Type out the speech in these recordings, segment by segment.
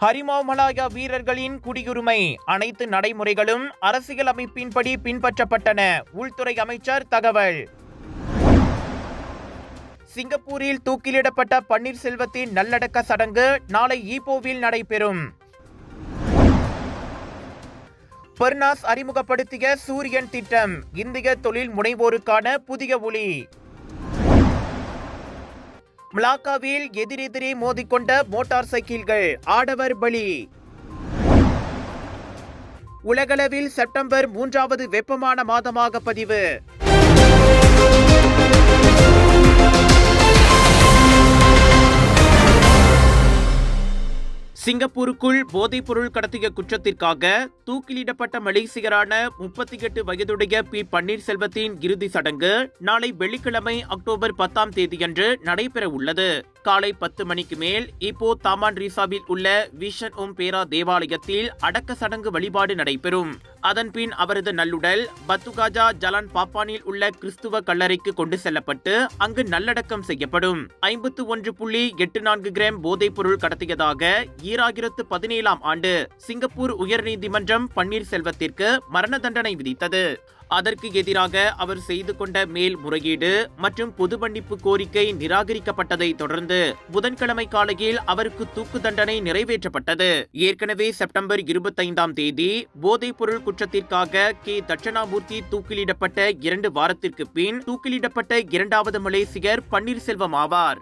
ஹரிமாமலாயா வீரர்களின் குடியுரிமை அனைத்து நடைமுறைகளும் அரசியல் அமைப்பின்படி பின்பற்றப்பட்டன. உள்துறை அமைச்சர் தகவல். சிங்கப்பூரில் தூக்கிலிடப்பட்ட பன்னீர்செல்வத்தின் நல்லடக்க சடங்கு நாளை ஈப்போவில் நடைபெறும். பெர்னாஸ் அறிமுகப்படுத்திய சூரியன் திட்டம் இந்திய தொழில் முனைவோருக்கான புதிய ஒளி. மலாக்காவில் எதிரெதிரே மோதிக்கொண்ட மோட்டார் சைக்கிள்கள் ஆடவர் பலி. உலகளவில் செப்டம்பர் மூன்றாவது வெப்பமான மாதமாக பதிவு. சிங்கப்பூருக்குள் போதைப்பொருள் கடத்திய குற்றத்திற்காக தூக்கிலிடப்பட்ட மலேசியரான முப்பத்தி எட்டு வயதுடைய பி. பன்னீர்செல்வத்தின் இறுதி சடங்கு நாளை வெள்ளிக்கிழமை அக்டோபர் பத்தாம் தேதியன்று நடைபெற உள்ளது காலை பத்து மணிக்கு மேல் இப்போ தாமான் ரீசாவில் உள்ள விஷன் ஓம் பேரா தேவாலயத்தில் அடக்க சடங்கு வழிபாடு நடைபெறும். அதன்பின் அவரது நல்லுடல் பத்துகாஜா ஜலான் பாப்பானில் உள்ள கிறிஸ்துவ கல்லறைக்கு கொண்டு செல்லப்பட்டு அங்கு நல்லடக்கம் செய்யப்படும். ஐம்பத்து ஒன்று புள்ளி எட்டு நான்கு கிராம் போதைப் பொருள் கடத்தியதாக ஈராயிரத்து பதினேழாம் ஆண்டு சிங்கப்பூர் உயர்நீதிமன்றம் பன்னீர்செல்வத்திற்கு மரண தண்டனை விதித்தது. அதற்கு எதிராக அவர் செய்து கொண்ட மேல்முறையீடு மற்றும் பொது மன்னிப்பு கோரிக்கை நிராகரிக்கப்பட்டதை தொடர்ந்து புதன்கிழமை காலையில் அவருக்கு தூக்கு தண்டனை நிறைவேற்றப்பட்டது. ஏற்கனவே செப்டம்பர் இருபத்தைந்தாம் தேதி போதைப்பொருள் குற்றத்திற்காக கே. தட்சணாமூர்த்தி தூக்கிலிடப்பட்ட இரண்டு வாரத்திற்கு பின் தூக்கிலிடப்பட்ட இரண்டாவது மலேசியர் பன்னீர்செல்வம் ஆவார்.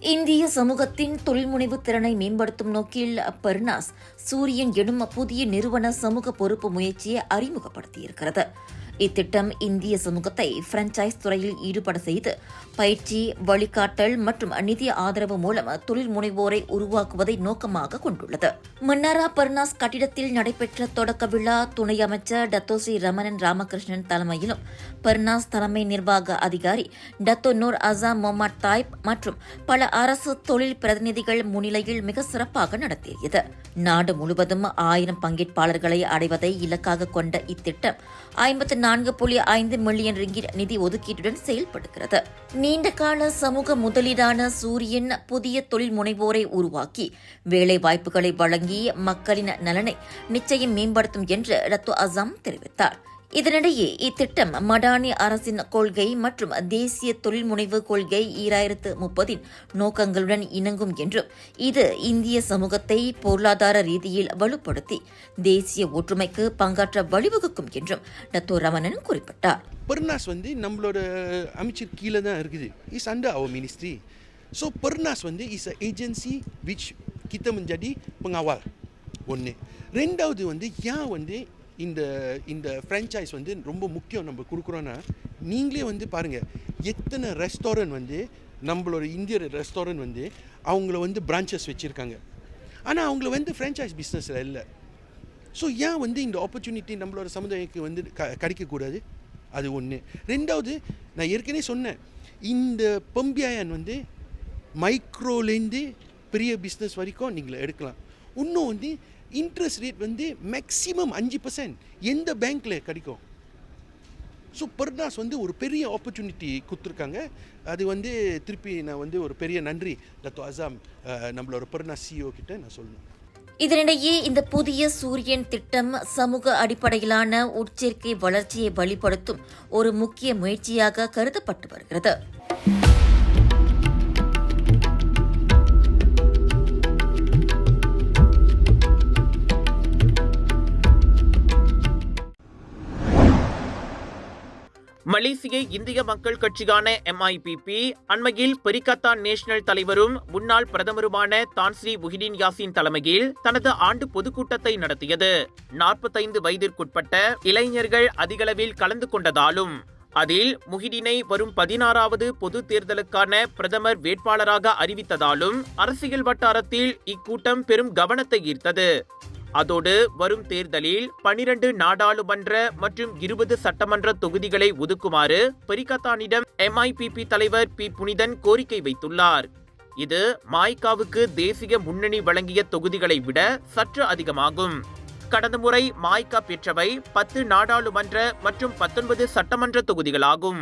இந்திய சமூகத்தின் தொழில்முனைவு திறனை மேம்படுத்தும் நோக்கில் அப்பர்னாஸ் சூரியன் எனும் புதிய நிறுவன சமூக பொறுப்பு முயற்சியை அறிமுகப்படுத்தியிருக்கிறது. இத்திட்டம் இந்திய சமூகத்தை பிரான்சைஸ் துறையில் ஈடுபட செய்து பயிற்சி வழிகாட்டல் மற்றும் நிதி ஆதரவு மூலம் தொழில் முனைவோரை உருவாக்குவதை நோக்கமாக கொண்டுள்ளது. மன்னாரா பர்னாஸ் கட்டிடத்தில் நடைபெற்ற தொடக்க விழா துணை அமைச்சர் டத்தோஸ்ரீ ரமணன் ராமகிருஷ்ணன் தலைமையிலும் பர்னாஸ் தலைமை நிர்வாக அதிகாரி Dato Noor Azam Mohamed Taib மற்றும் பல அரசு தொழில் பிரதிநிதிகள் முன்னிலையில் மிக சிறப்பாக நடத்தியது. நாடு முழுவதும் ஆயிரம் பங்கேற்பாளர்களை அடைவதை இலக்காக கொண்ட இத்திட்டம் ஐம்பத்தி நான்கு புள்ளி ஐந்து மில்லியன் ரிங்கிட் நிதி ஒதுக்கீட்டுடன் செயல்படுகிறது. நீண்டகால சமூக முதலீடான சூரியன் புதிய தொழில் முனைவோரை உருவாக்கி வேலை வாய்ப்புகளை வழங்கி மக்களின் நலனை நிச்சயம் மேம்படுத்தும் என்று ரத்து அசாம் தெரிவித்தார். இதனிடையே இத்திட்டம் மடானி அரசின் கொள்கை மற்றும் தேசிய தொழில் முனைவு கொள்கை ஈராயிரத்து முப்பதின் நோக்கங்களுடன் இணங்கும் என்றும் இது இந்திய சமூகத்தை பொருளாதார ரீதியில் வலுப்படுத்தி தேசிய ஒற்றுமைக்கு பங்காற்ற வழிவகுக்கும் என்றும் டத்தோ ரமணன் குறிப்பிட்டார். பெர்னாஸ் வந்து நம்மளோட அமைச்சர் கீழே தான் இருக்குது. Is under our ministry so Bernas வந்து is a agency which kita menjadi ஒன்று ரெண்டாவது வந்து ஏன் வந்து இந்த இந்த ஃப்ரான்ச்சைஸ் வந்து ரொம்ப முக்கியம் நம்ம கொடுக்குறோன்னா நீங்களே வந்து பாருங்கள் எத்தனை ரெஸ்டாரண்ட் வந்து நம்மளோட இந்திய ரெஸ்டாரண்ட் வந்து அவங்கள வந்து பிரான்ச்சஸ் வச்சுருக்காங்க. ஆனால் அவங்கள வந்து ஃப்ரான்ச்சைஸ் பிஸ்னஸில் இல்லை. ஸோ ஏன் வந்து இந்த ஆப்பர்ச்சுனிட்டி நம்மளோட சமுதாயத்துக்கு வந்து க கிடைக்கக்கூடாது? அது ஒன்று ரெண்டாவது நான் ஏற்கனவே சொன்னேன் இந்த பம்பியாயன் வந்து மைக்ரோலேருந்து பெரிய பிஸ்னஸ் வரைக்கும் நீங்கள் எடுக்கலாம். இன்னும் வந்து இன்ட்ரெஸ்ட் ரேட் வந்து மேக்ஸிமம் அஞ்சு பர்சன்ட் எந்த பேங்க்கில் கிடைக்கும்? ஸோ பர்னாஸ் வந்து ஒரு பெரிய ஆப்பர்ச்சுனிட்டி கொடுத்துருக்காங்க. அது வந்து திருப்பி நான் வந்து ஒரு பெரிய நன்றி. தத்தோ அசாம் நம்மளோட பர்னாஸ் சிஓ கிட்ட நான் சொல்லணும். இதனிடையே இந்த புதிய சூரியன் திட்டம் சமூக அடிப்படையிலான உட்சேர்க்கை வளர்ச்சியை வழிபடுத்தும் ஒரு முக்கிய முயற்சியாக கருதப்பட்டு வருகிறது. மலேசிய இந்திய மக்கள் கட்சியான எம்ஐபிபி அண்மையில் பெரிகத்தான் நேஷனல் தலைவரும் முன்னாள் பிரதமருமான தான்ஸ்ரீ முஹிதீன் யாசின் தலைமையில் தனது ஆண்டு பொதுக்கூட்டத்தை நடத்தியது. நாற்பத்தைந்து வயதிற்குட்பட்ட இளைஞர்கள் அதிகளவில் கலந்து கொண்டதாலும் அதில் முஹிடினை வரும் பதினாறாவது பொது தேர்தலுக்கான பிரதமர் வேட்பாளராக அறிவித்ததாலும் அரசியல் வட்டாரத்தில் இக்கூட்டம் பெரும் கவனத்தை ஈர்த்தது. அதோடு வரும் தேர்தலில் பனிரண்டு நாடாளுமன்ற மற்றும் இருபது சட்டமன்ற தொகுதிகளை ஒதுக்குமாறு பெரிகத்தானிடம் எம்ஐபிபி தலைவர் பி. புனிதன் கோரிக்கை வைத்துள்ளார். இது மாய்காவுக்கு தேசிய முன்னணி வழங்கிய தொகுதிகளை விட சற்று அதிகமாகும். கடந்த முறை மாய்கா பெற்றவை பத்து நாடாளுமன்ற மற்றும் பத்தொன்பது சட்டமன்ற தொகுதிகளாகும்.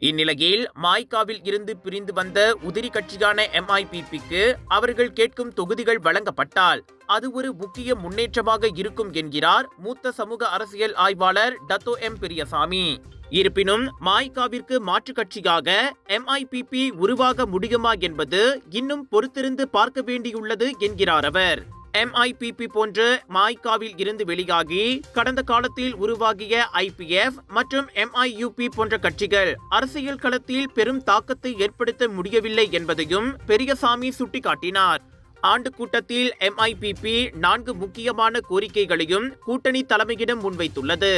இந்நிலையில் மாய்காவில் இருந்து பிரிந்து வந்த உதிரி கட்சியான எம்ஐபிபிக்கு அவர்கள் கேட்கும் தொகுதிகள் வழங்கப்பட்டால் அது ஒரு முக்கிய முன்னேற்றமாக இருக்கும் என்கிறார் மூத்த சமூக அரசியல் ஆய்வாளர் டத்தோ எம் பெரியசாமி. இருப்பினும் மாய்காவிற்கு மாற்றுக் கட்சியாக எம்ஐபிபி உருவாக முடியுமா என்பது இன்னும் பொறுத்திருந்து பார்க்க வேண்டியுள்ளது என்கிறார் அவர். எம்ஐபிபி போன்ற மாய்காவில் இருந்து வெளியாகி கடந்த காலத்தில் உருவாகிய ஐபிஎஃப் மற்றும் எம்ஐயுபி போன்ற கட்சிகள் அரசியல் களத்தில் பெரும் தாக்கத்தை ஏற்படுத்த முடியவில்லை என்பதையும் பெரியசாமி சுட்டிக்காட்டினார். ஆண்டு கூட்டத்தில் எம்ஐபிபி நான்கு முக்கியமான கோரிக்கைகளையும் கூட்டணி தலைமையிடம் முன்வைத்துள்ளது.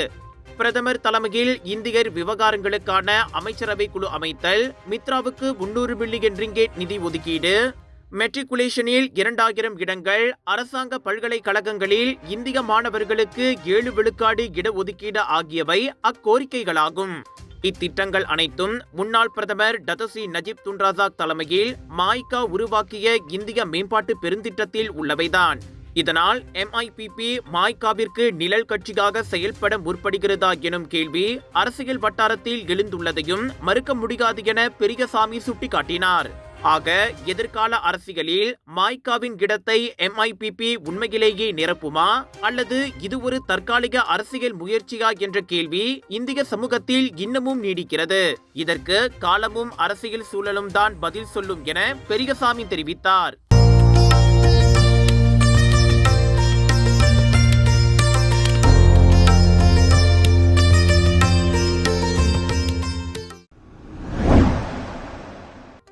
பிரதமர் தலைமையில் இந்தியர் விவகாரங்களுக்கான அமைச்சரவை குழு அமைத்தல் மித்ராவுக்கு முன்னூறு பில்லியன் ரிங்கேட் நிதி ஒதுக்கீடு மெட்ரிகுலேஷனில் இரண்டாயிரம் இடங்கள் அரசாங்க பல்கலைக்கழகங்களில் இந்திய மாணவர்களுக்கு ஏழு விழுக்காடு இடஒதுக்கீடு ஆகியவை அக்கோரிக்கைகளாகும். இத்திட்டங்கள் அனைத்தும் முன்னாள் பிரதமர் டதசி நஜீப் துன்ராசாக் தலைமையில் மாய்கா உருவாக்கிய இந்திய மேம்பாட்டு பெருந்திட்டத்தில் உள்ளவைதான். இதனால் எம்ஐபிபி மாய்காவிற்கு நிழல் கட்சியாக செயல்பட முற்படுகிறதா எனும் கேள்வி அரசியல் வட்டாரத்தில் எழுந்துள்ளதையும் மறுக்க முடியாது என பெரியசாமி சுட்டிக்காட்டினார். ஆக எதிர்கால அரசியலில் மாய்காவின் இடத்தை எம்ஐபிபி உண்மையிலேயே நிரப்புமா? அல்லது இது ஒரு தற்காலிக அரசியல் முயற்சியா என்ற கேள்வி இந்திய சமூகத்தில் இன்னமும் நீடிக்கிறது. இதற்கு காலமும் அரசியல் சூழலும் தான் பதில் சொல்லும் என பெரியசாமி தெரிவித்தார்.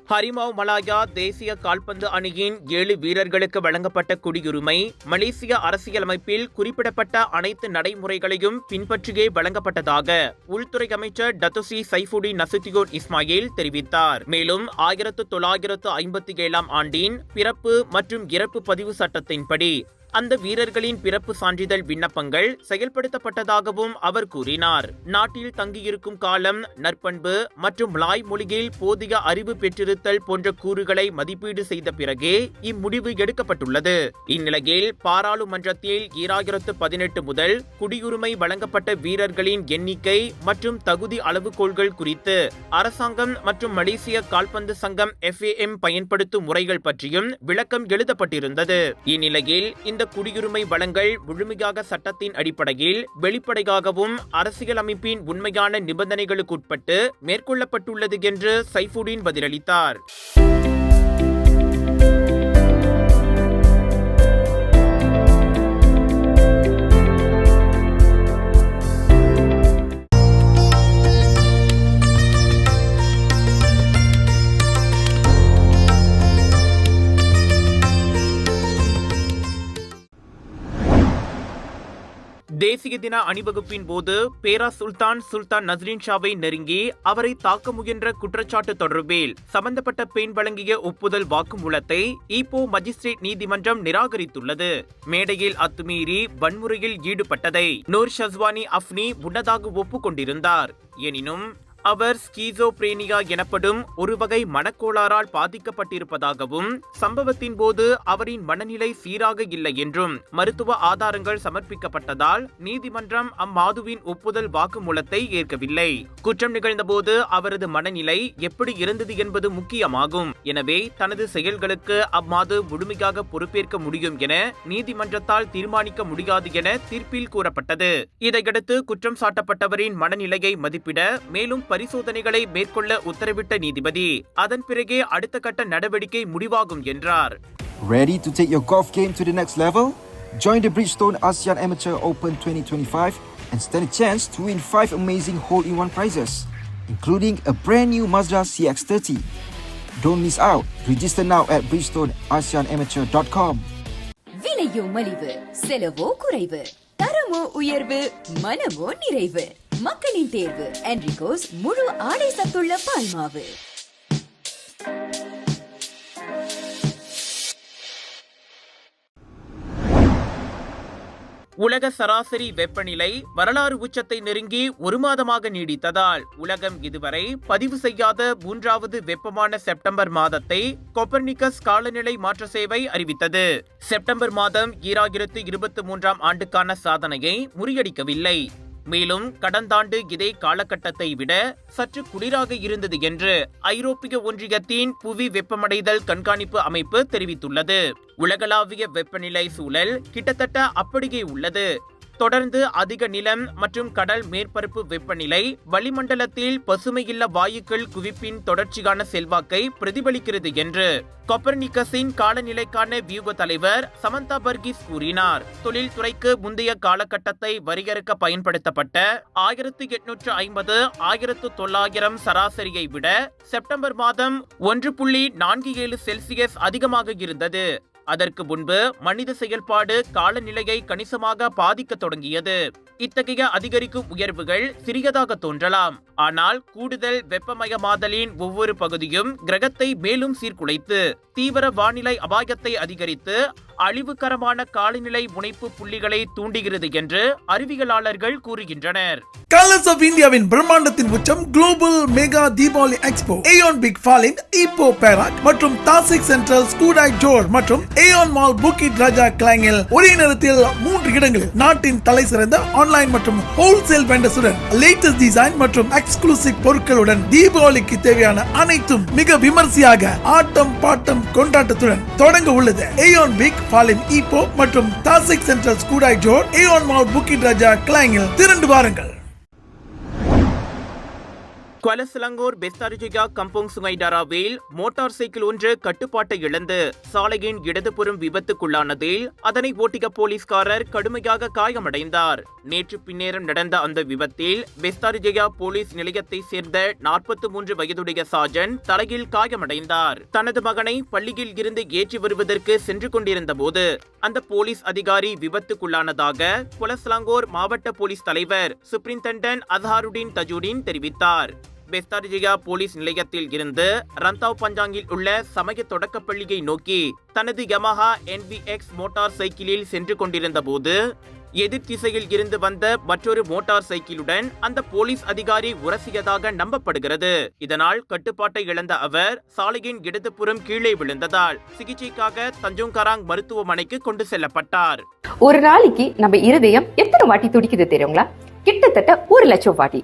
ஹரிமாவ் மலாயா தேசிய கால்பந்து அணியின் ஏழு வீரர்களுக்கு வழங்கப்பட்ட குடியுரிமை மலேசிய அரசியலமைப்பில் குறிப்பிடப்பட்ட அனைத்து நடைமுறைகளையும் பின்பற்றியே வழங்கப்பட்டதாக உள்துறை அமைச்சர் டத்துசி சைஃபுடி நசுத்தியோன் இஸ்மாயில் தெரிவித்தார். மேலும் ஆயிரத்து தொள்ளாயிரத்து ஐம்பத்தி ஏழாம் ஆண்டின் பிறப்பு மற்றும் இறப்பு பதிவு சட்டத்தின்படி அந்த வீரர்களின் பிறப்பு சான்றிதழ் விண்ணப்பங்கள் செயல்படுத்தப்பட்டதாகவும் அவர் கூறினார். நாட்டில் தங்கியிருக்கும் காலம் நற்பண்பு மற்றும் லாய் மொழியில் போதிய அறிவு பெற்றிருத்தல் போன்ற கூறுகளை மதிப்பீடு செய்த பிறகே இம்முடிவு எடுக்கப்பட்டுள்ளது. இந்நிலையில் பாராளுமன்றத்தில் ஈராயிரத்து பதினெட்டு முதல் குடியுரிமை வழங்கப்பட்ட வீரர்களின் எண்ணிக்கை மற்றும் தகுதி அளவுகோள்கள் குறித்து அரசாங்கம் மற்றும் மலேசிய கால்பந்து சங்கம் எஃப்ஏஎம் பயன்படுத்தும் முறைகள் பற்றியும் விளக்கம் எழுதப்பட்டிருந்தது. இந்நிலையில் இந்த குடியுரிமை வழங்கல் முழுமையாக சட்டத்தின் அடிப்படையில் வெளிப்படையாகவும் அரசியலமைப்பின் உண்மையான நிபந்தனைகளுக்குட்பட்டு மேற்கொள்ளப்பட்டுள்ளது என்று சைஃபுடீன் பதிலளித்தார். தேசிய தின அணிவகுப்பின் போது பேரா சுல்தான் சுல்தான் நஸ்ரின் ஷாவை நெருங்கி அவரை தாக்க முயன்ற குற்றச்சாட்டு தொடர்பில் சம்பந்தப்பட்ட பெண் வழங்கிய ஒப்புதல் வாக்குமூலத்தை ஈப்போ மஜிஸ்ட்ரேட் நீதிமன்றம் நிராகரித்துள்ளது. மேடையில் அத்துமீறி வன்முறையில் ஈடுபட்டதை நூர் ஷஸ்வானி அஃப்னி முன்னதாக ஒப்புக்கொண்டிருந்தார். எனினும் அவர் ஸ்கீசோப்ரேனியா எனப்படும் ஒரு வகை மனக்கோளாறால் பாதிக்கப்பட்டிருப்பதாகவும் சம்பவத்தின் போது அவரின் மனநிலை சீராக இல்லை என்றும் மருத்துவ ஆதாரங்கள் சமர்ப்பிக்கப்பட்டதால் நீதிமன்றம் அம்மாதுவின் ஒப்புதல் வாக்குமூலத்தை ஏற்கவில்லை. குற்றம் நிகழ்ந்தபோது அவரது மனநிலை எப்படி இருந்தது என்பது முக்கியமாகும். எனவே தனது செயல்களுக்கு அம்மாது முழுமையாக பொறுப்பேற்க முடியும் என நீதிமன்றத்தால் தீர்மானிக்க முடியாது என தீர்ப்பில் கூறப்பட்டது. இதையடுத்து குற்றம் சாட்டப்பட்டவரின் மனநிலையை மதிப்பிட மேலும் பரிசோதனைகளை மேற்கொள்ள உத்தரவிட்ட நீதிபதி அதன் பிறகே அடுத்த கட்ட நடவடிக்கை முடிவாகும் என்றார் Ready to take your golf game to the next level? Join the Bridgestone ASEAN Amateur Open 2025 and stand a chance to win 5 amazing hole-in-one prizes, including a brand new Mazda CX-30. Don't miss out. Register now at bridgestoneasianamateur.com. விலையோ மலிவு செலவோ குறைவு தரமோ உயர்வு மனமோ நிறைவு மக்களின் தேர்வு. என்ரிகோஸ் முழு ஆடை சத்துள்ள பால்மாவு உலக சராசரி வெப்பநிலை வரலாறு உச்சத்தை நெருங்கி ஒரு மாதமாக நீடித்ததால் உலகம் இதுவரை பதிவு செய்யாத மூன்றாவது வெப்பமான செப்டம்பர் மாதத்தை கொப்பர்னிகஸ் காலநிலை மாற்ற சேவை அறிவித்தது. செப்டம்பர் மாதம் ஈராயிரத்து இருபத்தி மூன்றாம் ஆண்டுக்கான சாதனையை முறியடிக்கவில்லை. மேலும் கடந்த ஆண்டு இதே காலகட்டத்தை விட சற்று குளிராக இருந்தது என்று ஐரோப்பிய ஒன்றியத்தின் புவி வெப்பமடைதல் கண்காணிப்பு அமைப்பு தெரிவித்துள்ளது. உலகளாவிய வெப்பநிலை சூழல் கிட்டத்தட்ட அப்படியே உள்ளது. தொடர்ந்து அதிக நிலம் மற்றும் கடல் மேற்பரப்பு வெப்பநிலை வளிமண்டலத்தில் பசுமையில்ல வாயுக்கள் குவிப்பின் தொடர்ச்சியான செல்வாக்கை பிரதிபலிக்கிறது என்று கொப்பர்னிக்கஸின் காலநிலைக்கான வியூக தலைவர் சமந்தா பர்கிஸ் கூறினார். தொழில்துறைக்கு முந்தைய காலகட்டத்தை வரையறுக்க பயன்படுத்தப்பட்ட ஆயிரத்தி எட்நூற்று ஐம்பது ஆயிரத்து தொள்ளாயிரம் சராசரியை விட செப்டம்பர் மாதம் ஒன்று புள்ளி நான்கு ஏழு செல்சியஸ் அதிகமாக இருந்தது. அதற்கு முன்பு மனித செயல்பாடு காலநிலையை கணிசமாக பாதிக்க தொடங்கியது. இத்தகைய அதிகரிக்கும் உயர்வுகள் சிறியதாக தோன்றலாம். ஆனால் கூடுதல் வெப்பமயமாதலின் ஒவ்வொரு பகுதியும் கிரகத்தை மேலும் சீர்குலைத்து தீவிர வானிலை அபாயத்தை அதிகரித்து அழிவுகரமான காலநிலை முனைப்பு புள்ளிகளை தூண்டுகிறது என்று அறிவியலாளர்கள் கூறுகின்றனர். கலர்ஸ் ஆஃப் இந்தியாவின் பிரம்மாண்டத்தின் உச்சம் global mega Deepavali expo AEON Big Falim Ipoh Perak மற்றும் தாசிக் சென்ட்ரல் ஸ்கூடாய் ஜோர் மற்றும் ஏயோன் மால் புக்கிட் ராஜா கிளாங்கில் ஒரே நேரத்தில் மூன்று இடங்களில் நாட்டின் தலை சிறந்த ஆன்லைன் மற்றும் ஹோல்சேல் வெண்டர்ஸுடன் லேட்டஸ்ட் டிசைன் மற்றும் எக்ஸ்க்ளூசிவ் பொருட்களுடன் தீபாவளிக்கு தேவையான அனைத்தும் மிக விமர்சையாக ஆட்டம் பாட்டம் கொண்டாட்டத்துடன் தொடங்க உள்ளது. ஏயோன் பிக் ஃபாலின் ஈப்போ மற்றும் Tasik Central Skudai Johor AEON மவுட் Bukit Raja கிளாங்கில் திரண்டு வாருங்கள். Kuala Selangor Bestari Jaya Kampung சுங்கைடாராவில் motorcycle ஒன்று கட்டுப்பாட்டை இழந்து சாலையின் இடதுபுறம் விபத்துக்குள்ளானதில் அதனை ஓட்டிய போலீஸ்காரர் கடுமையாக காயமடைந்தார். நேற்று பின்னேரம் நடந்த அந்த விபத்தில் பெஸ்தாரிஜயா போலீஸ் நிலையத்தை சேர்ந்த நாற்பத்தி மூன்று வயதுடைய சாஜன் தலையில் காயமடைந்தார். தனது மகனை பள்ளியில் இருந்து ஏற்றி வருவதற்கு சென்று கொண்டிருந்த போது அந்த போலீஸ் அதிகாரி விபத்துக்குள்ளானதாக குலஸ்லாங்கோர் மாவட்ட போலீஸ் தலைவர் சுப்ரிண்டன்டன் அசாருடீன் தஜூடின் தெரிவித்தார். பெஸ்தார்ஜியா போலீஸ் நிலையத்தில் இருந்து ரந்தாவ் பஞ்சாங்கில் உள்ள சமய தொடக்கப்பள்ளியை நோக்கி தனது யமஹா என்பிஎக்ஸ் மோட்டார் சைக்கிளில் சென்று கொண்டிருந்த போது எதிர் திசையில் இருந்து வந்த மற்றொரு மோட்டார் சைக்கிளுடன் அந்த போலீஸ் அதிகாரி உரசியதாக நம்பப்படுகிறது. இதனால் கட்டுப்பாட்டை இழந்த அவர் சாலையின் இடதுபுறம் கீழே விழுந்ததால் சிகிச்சைக்காக தஞ்சோங்கராங் மருத்துவமனைக்கு கொண்டு செல்லப்பட்டார். ஒரு நாளைக்கு நம்ம இருதயம் எத்தனை வாட்டி துடிக்குது தெரியுங்களா? கிட்டத்தட்ட ஒரு லட்சம் வாட்டி.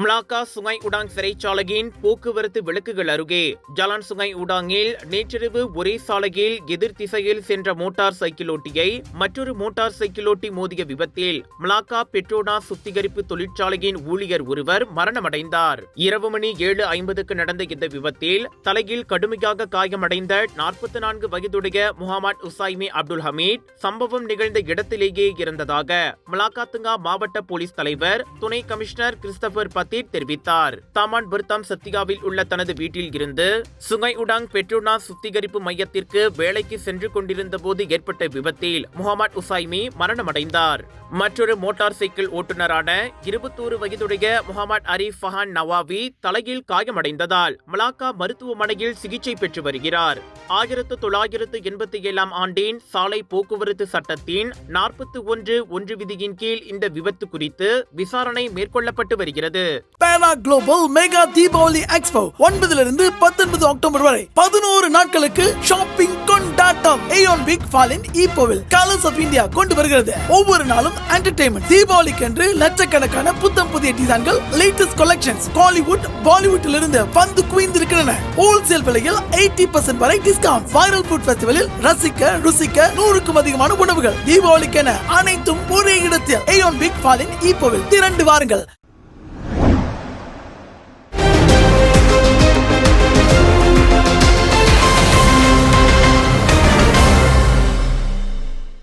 மலாக்கா சுங்கை உடாங் சிறைச்சாலையின் போக்குவரத்து விளக்குகள் அருகே. ஜலான் சுங்கை உடாங்கில் நேற்றிரவு ஒரே சாலையில் எதிர் திசையில் சென்ற மோட்டார் சைக்கிளோட்டியை மற்றொரு மோட்டார் சைக்கிளோட்டி மோதிய விபத்தில் மலாக்கா பெட்ரோனா சுத்திகரிப்பு தொழிற்சாலையின் ஊழியர் ஒருவர் மரணமடைந்தார். இரவு மணி ஏழு ஐம்பதுக்கு நடந்த இந்த விபத்தில் தலையில் கடுமையாக காயமடைந்த நாற்பத்தி நான்கு வயதுடைய முகமது உசாய்மி அப்துல் ஹமீத் சம்பவம் நிகழ்ந்த இடத்திலேயே இருந்ததாக மலாக்காத்துங்கா மாவட்ட போலீஸ் தலைவர் துணை கமிஷனர் கிறிஸ்டபர் பத்தீர் தெரிவித்தார். தாமான் பிர்தாம் சத்தியாவில் உள்ள தனது வீட்டில் இருந்து சுங்கை உடாங் பெட்ரோனா சுத்திகரிப்பு மையத்திற்கு வேலைக்கு சென்று கொண்டிருந்த போது ஏற்பட்ட விபத்தில் முகமது உசாய்மி மரணமடைந்தார். மற்றொரு மோட்டார் சைக்கிள் ஓட்டுநரான இருபத்தோரு வயதுடைய முகமது அரீப் ஃபஹான் நவாவி தலையில் காயமடைந்ததால் மலாக்கா மருத்துவமனையில் சிகிச்சை பெற்று வருகிறார். ஆயிரத்து தொள்ளாயிரத்து எண்பத்தி ஏழாம் ஆண்டின் சாலை போக்குவரத்து சட்டத்தின் நாற்பத்தி ஒன்று ஒன்று விதியின் கீழ் இந்த விபத்து குறித்து விசாரணை மேற்கொள்ளப்பட்டு வருகிறது. பேரா குளோபல் மெகா தீபாவளி எக்ஸ்போ ஒன்பதுல இருந்து பத்தொன்பது அக்டோபர் வரை பதினோரு நாட்களுக்கு ஷாப்பிங் கொண்டாட்டம் ஏயோன் பிக் ஃபாலின் ஈப்போவில் கலர்ஸ் ஆஃப் இந்தியா கொண்டு வருகிறது. ஒவ்வொரு நாளும் என்டர்டைன்மெண்ட் தீபாவளிக்கு என்று லட்சக்கணக்கான புத்தம் புதிய டிசைன்கள் லேட்டஸ்ட் கலெக்ஷன்ஸ் காலிவுட் பாலிவுட்ல இருந்து வந்து குவிந்திருக்கின்றன. ஹோல்சேல் விலையில் எயிட்டி பர்சன்ட் வரை டிஸ்கவுண்ட் வைரல் ஃபுட் ஃபெஸ்டிவலில் ரசிக்க ருசிக்க நூறுக்கும் அதிகமான உணவுகள். தீபாவளிக்கென அனைத்தும் ஒரே இடத்தில் ஏயோன் பிக் ஃபாலின் ஈப்போவில் திரண்டு வாருங்கள்.